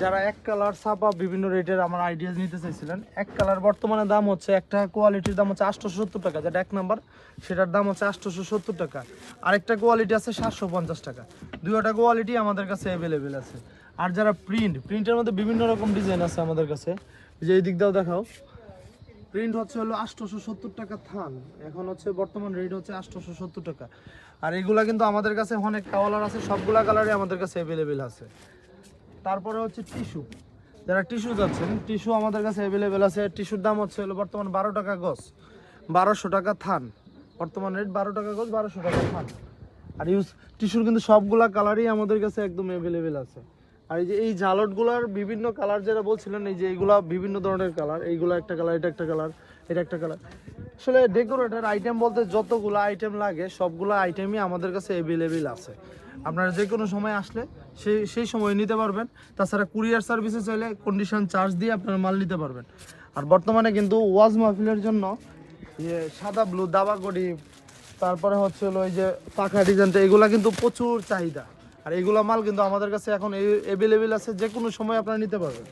যারা এক কালার ছাপা বিভিন্ন রেটের আমার আইডিয়া নিতে চাইছিলেন, এক কালার বর্তমানে দাম হচ্ছে একটা কোয়ালিটির দাম হচ্ছে আটশোশো সত্তর টাকা যেটা এক নাম্বার সেটার দাম হচ্ছে আটশোশো সত্তর টাকা। আরেকটা কোয়ালিটি আছে সাতশো পঞ্চাশ টাকা। দুইটা কোয়ালিটি আমাদের কাছে অ্যাভেলেবেল আছে। আর যারা প্রিন্ট প্রিন্টের মধ্যে বিভিন্ন রকম ডিজাইন আছে আমাদের কাছে যে এই দিক দাও দেখাও। প্রিন্ট হচ্ছে হলো আটশোশো সত্তর টাকা থান। এখন হচ্ছে বর্তমান রেট হচ্ছে আটশোশো সত্তর টাকা। আর এগুলা কিন্তু আমাদের কাছে অনেক কালার আছে, সবগুলা কালারই আমাদের কাছে অ্যাভেলেবেল আছে। তারপরে হচ্ছে টিস্যু। যারা টিস্যু যাচ্ছেন, টিস্যু আমাদের কাছে অ্যাভেলেবেল আছে। টিস্যুর দাম হচ্ছে হলো বর্তমান বারো টাকা গজ, বারোশো টাকা থান। বর্তমান রেট বারো টাকা গজ, বারোশো টাকা থান। আর ইউজ টিস্যুর কিন্তু সবগুলা কালারই আমাদের কাছে একদম অ্যাভেলেবেল আছে। আর এই যে এই জালটগুলার বিভিন্ন কালার যেটা বলছিলেন, এই যে এইগুলা বিভিন্ন ধরনের কালার এইগুলা একটা কালার এটা একটা কালার এটা একটা কালার আসলে ডেকোরেটের আইটেম বলতে যতগুলো আইটেম লাগে, সবগুলো আইটেমই আমাদের কাছে অ্যাভেলেবেল আছে। আপনারা যে কোনো সময় আসলে সেই সেই সময় নিতে পারবেন। তাছাড়া কুরিয়ার সার্ভিসে চাইলে কন্ডিশন চার্জ দিয়ে আপনারা মাল নিতে পারবেন। আর বর্তমানে কিন্তু ওয়াজ মাহফিলের জন্য যে সাদা ব্লু দাবা গড়ি তারপরে হচ্ছে ওই যে পাখা ডিজাইনটা এগুলা কিন্তু প্রচুর চাহিদা। আর এগুলো মাল কিন্তু আমাদের কাছে এখন অ্যাভেলেবেল আছে যে কোনো সময় আপনারা নিতে পারবেন।